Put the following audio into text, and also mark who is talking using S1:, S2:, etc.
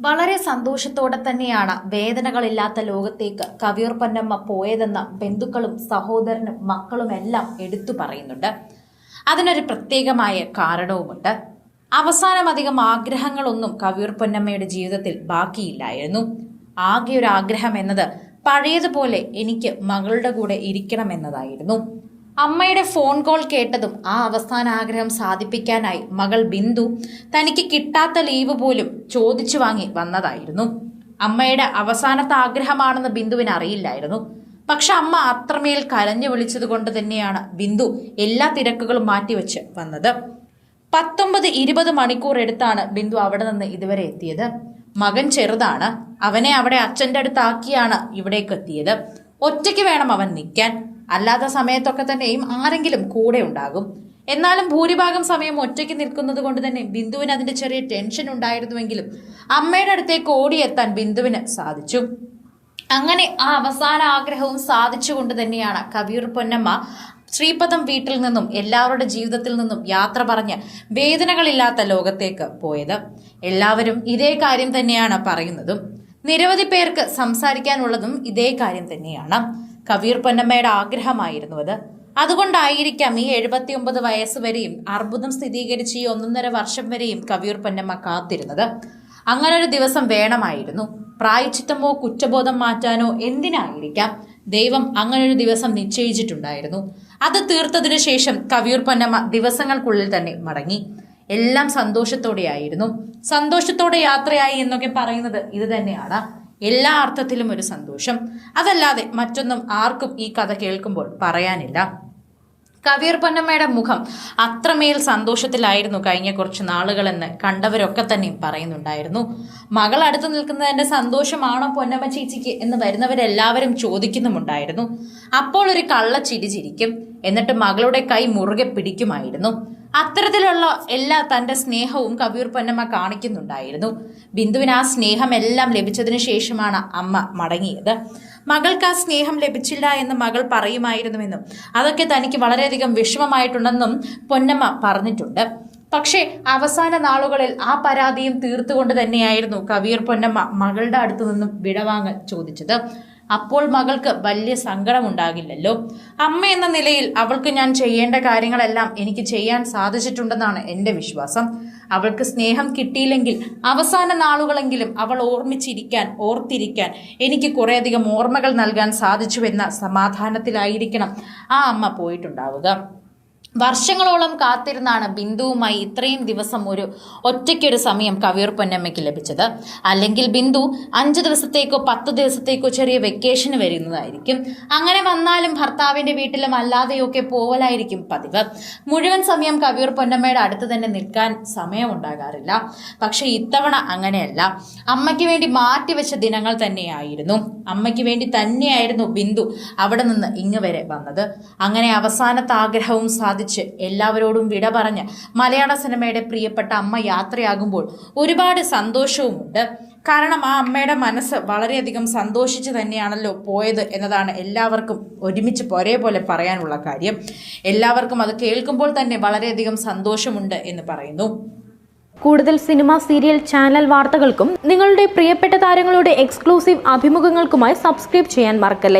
S1: വളരെ സന്തോഷത്തോടെ തന്നെയാണ് വേദനകളില്ലാത്ത ലോകത്തേക്ക് കവിയൂർ പൊന്നമ്മ പോയതെന്ന് ബന്ധുക്കളും സഹോദരനും മക്കളും എല്ലാം എടുത്തു പറയുന്നുണ്ട്. അതിനൊരു പ്രത്യേകമായ കാരണവുമുണ്ട്. അവസാനം അധികം ആഗ്രഹങ്ങളൊന്നും കവിയൂർ പൊന്നമ്മയുടെ ജീവിതത്തിൽ ബാക്കിയില്ലായിരുന്നു. ആകെ ഒരു ആഗ്രഹം എന്നത് പഴയതുപോലെ എനിക്ക് മകളുടെ കൂടെ ഇരിക്കണമെന്നതായിരുന്നു. അമ്മയുടെ ഫോൺ കോൾ കേട്ടതും ആ അവസാന ആഗ്രഹം സാധിപ്പിക്കാനായി മകൾ ബിന്ദു തനിക്ക് കിട്ടാത്ത ലീവ് പോലും ചോദിച്ചു വാങ്ങി വന്നതായിരുന്നു. അമ്മയുടെ അവസാനത്തെ ആഗ്രഹമാണെന്ന് ബിന്ദുവിന് അറിയില്ലായിരുന്നു. പക്ഷെ അമ്മ അത്രമേൽ കരഞ്ഞു വിളിച്ചത് കൊണ്ട് തന്നെയാണ് ബിന്ദു എല്ലാ തിരക്കുകളും മാറ്റിവെച്ച് വന്നത്. പത്തൊമ്പത് ഇരുപത് മണിക്കൂർ എടുത്താണ് ബിന്ദു അവിടെ നിന്ന് ഇതുവരെ എത്തിയത്. മകൻ ചെറുതാണ്. അവനെ അവിടെ അച്ഛന്റെ അടുത്താക്കിയാണ് ഇവിടേക്ക് എത്തിയത്. ഒറ്റയ്ക്ക് വേണം അവൻ നിൽക്കാൻ. അല്ലാത്ത സമയത്തൊക്കെ തന്നെയും ആരെങ്കിലും കൂടെ ഉണ്ടാകും. എന്നാലും ഭൂരിഭാഗം സമയം ഒറ്റയ്ക്ക് നിൽക്കുന്നത് കൊണ്ട് തന്നെ ബിന്ദുവിന് അതിന്റെ ചെറിയ ടെൻഷൻ ഉണ്ടായിരുന്നുവെങ്കിലും അമ്മയുടെ അടുത്തേക്ക് ഓടിയെത്താൻ ബിന്ദുവിന് സാധിച്ചു. അങ്ങനെ ആ അവസാന ആഗ്രഹവും സാധിച്ചുകൊണ്ട് തന്നെയാണ് കവിയൂർ പൊന്നമ്മ ശ്രീപദം വീട്ടിൽ നിന്നും എല്ലാവരുടെ ജീവിതത്തിൽ നിന്നും യാത്ര പറഞ്ഞ് വേദനകളില്ലാത്ത ലോകത്തേക്ക് പോയത്. എല്ലാവരും ഇതേ കാര്യം തന്നെയാണ് പറയുന്നതും. നിരവധി പേർക്ക് സംസാരിക്കാനുള്ളതും ഇതേ കാര്യം തന്നെയാണ്. കവിയൂർ പൊന്നമ്മയുടെ ആഗ്രഹമായിരുന്നു അത്. അതുകൊണ്ടായിരിക്കാം ഈ എഴുപത്തിയൊമ്പത് വയസ്സ് വരെയും അർബുദം സ്ഥിരീകരിച്ച് ഈ ഒന്നൊന്നര വർഷം വരെയും കവിയൂർ പൊന്നമ്മ കാത്തിരുന്നത്. ഒരു ദിവസം വേണമായിരുന്നു. പ്രായച്ചിത്തമോ കുറ്റബോധം മാറ്റാനോ എന്തിനായിരിക്കാം? ദൈവം അങ്ങനൊരു ദിവസം നിശ്ചയിച്ചിട്ടുണ്ടായിരുന്നു. അത് തീർത്തതിനു ശേഷം കവിയൂർ പൊന്നമ്മ ദിവസങ്ങൾക്കുള്ളിൽ തന്നെ മടങ്ങി. എല്ലാം സന്തോഷത്തോടെയായിരുന്നു. സന്തോഷത്തോടെ യാത്രയായി എന്നൊക്കെ പറയുന്നത് ഇത് തന്നെയാണ്. എല്ലാ അർത്ഥത്തിലും ഒരു സന്തോഷം. അതല്ലാതെ മറ്റൊന്നും ആർക്കും ഈ കഥ കേൾക്കുമ്പോൾ പറയാനില്ല. കവിയർ പൊന്നമ്മയുടെ മുഖം അത്രമേൽ സന്തോഷത്തിലായിരുന്നു കഴിഞ്ഞ കുറച്ച് നാളുകളെന്ന് കണ്ടവരൊക്കെ തന്നെയും പറയുന്നുണ്ടായിരുന്നു. മകൾ അടുത്ത് നിൽക്കുന്നതിന്റെ സന്തോഷമാണോ പൊന്നമ്മ ചേച്ചിക്ക് എന്ന് വരുന്നവരെല്ലാവരും ചോദിക്കുന്നുമുണ്ടായിരുന്നു. അപ്പോൾ ഒരു കള്ള ചിരി ചിരിക്കും. എന്നിട്ട് മകളുടെ കൈ മുറുകെ പിടിക്കുമായിരുന്നു. അത്തരത്തിലുള്ള എല്ലാ തന്റെ സ്നേഹവും കവിയൂർ പൊന്നമ്മ കാണിക്കുന്നുണ്ടായിരുന്നു. ബിന്ദുവിന് ആ സ്നേഹം എല്ലാം ലഭിച്ചതിന് ശേഷമാണ് അമ്മ മടങ്ങിയത്. മകൾക്ക് ആ സ്നേഹം ലഭിച്ചില്ല എന്ന് മകൾ പറയുമായിരുന്നുവെന്നും അതൊക്കെ തനിക്ക് വളരെയധികം വിഷമമായിട്ടുണ്ടെന്നും പൊന്നമ്മ പറഞ്ഞിട്ടുണ്ട്. പക്ഷേ അവസാന നാളുകളിൽ ആ പരാതിയും തീർത്തുകൊണ്ട് തന്നെയായിരുന്നു കവിയർ പൊന്നമ്മ മകളുടെ അടുത്തു നിന്നും വിടവാങ്ങൽ ചോദിച്ചത്. അപ്പോൾ മകൾക്ക് വലിയ സങ്കടമുണ്ടാകില്ലല്ലോ. അമ്മ എന്ന നിലയിൽ അവൾക്ക് ഞാൻ ചെയ്യേണ്ട കാര്യങ്ങളെല്ലാം എനിക്ക് ചെയ്യാൻ സാധിച്ചിട്ടുണ്ടെന്നാണ് എന്റെ വിശ്വാസം. അവൾക്ക് സ്നേഹം കിട്ടിയില്ലെങ്കിൽ അവസാന നാളുകളെങ്കിലും അവൾ ഓർമ്മിച്ചിരിക്കാൻ ഓർത്തിരിക്കാൻ എനിക്ക് കുറേയധികം ഓർമ്മകൾ നൽകാൻ സാധിച്ചുവെന്ന സമാധാനത്തിലായിരിക്കണം ആ അമ്മ പോയിട്ടുണ്ടാവുക. വർഷങ്ങളോളം കാത്തിരുന്നാണ് ബിന്ദുവുമായി ഇത്രയും ദിവസം ഒരു ഒറ്റയ്ക്കൊരു സമയം കവിയൂർ പൊന്നമ്മയ്ക്ക് ലഭിച്ചത്. അല്ലെങ്കിൽ ബിന്ദു അഞ്ച് ദിവസത്തേക്കോ പത്ത് ദിവസത്തേക്കോ ചെറിയ വെക്കേഷന് വരുന്നതായിരിക്കും. അങ്ങനെ വന്നാലും ഭർത്താവിന്റെ വീട്ടിലും അല്ലാതെയൊക്കെ പോവലായിരിക്കും പതിവ്. മുഴുവൻ സമയം കവിയൂർ പൊന്നമ്മയുടെ അടുത്ത് തന്നെ നിൽക്കാൻ സമയമുണ്ടാകാറില്ല. പക്ഷെ ഇത്തവണ അങ്ങനെയല്ല. അമ്മയ്ക്ക് വേണ്ടി മാറ്റിവെച്ച ദിനങ്ങൾ തന്നെയായിരുന്നു. അമ്മയ്ക്ക് വേണ്ടി തന്നെയായിരുന്നു ബിന്ദു അവിടെ നിന്ന് ഇങ്ങ് വരെ വന്നത്. അങ്ങനെ അവസാനത്തെ ആഗ്രഹവും സാധിച്ചു എല്ലാവരോടും വിട പറഞ്ഞ് മലയാള സിനിമയുടെ പ്രിയപ്പെട്ട അമ്മ യാത്രയാകുമ്പോൾ ഒരുപാട് സന്തോഷവുമുണ്ട്. കാരണം ആ അമ്മയുടെ മനസ്സ് വളരെയധികം സന്തോഷിച്ച് തന്നെയാണല്ലോ പോയത് എന്നതാണ് എല്ലാവർക്കും ഒരുമിച്ച് പോലെ പറയാനുള്ള കാര്യം. എല്ലാവർക്കും അത് കേൾക്കുമ്പോൾ തന്നെ വളരെയധികം സന്തോഷമുണ്ട് എന്ന് പറയുന്നു.
S2: കൂടുതൽ സിനിമ സീരിയൽ ചാനൽ വാർത്തകൾക്കും നിങ്ങളുടെ പ്രിയപ്പെട്ട താരങ്ങളുടെ എക്സ്ക്ലൂസീവ് അഭിമുഖങ്ങൾക്കുമായി സബ്സ്ക്രൈബ് ചെയ്യാൻ മറക്കല്ലേ?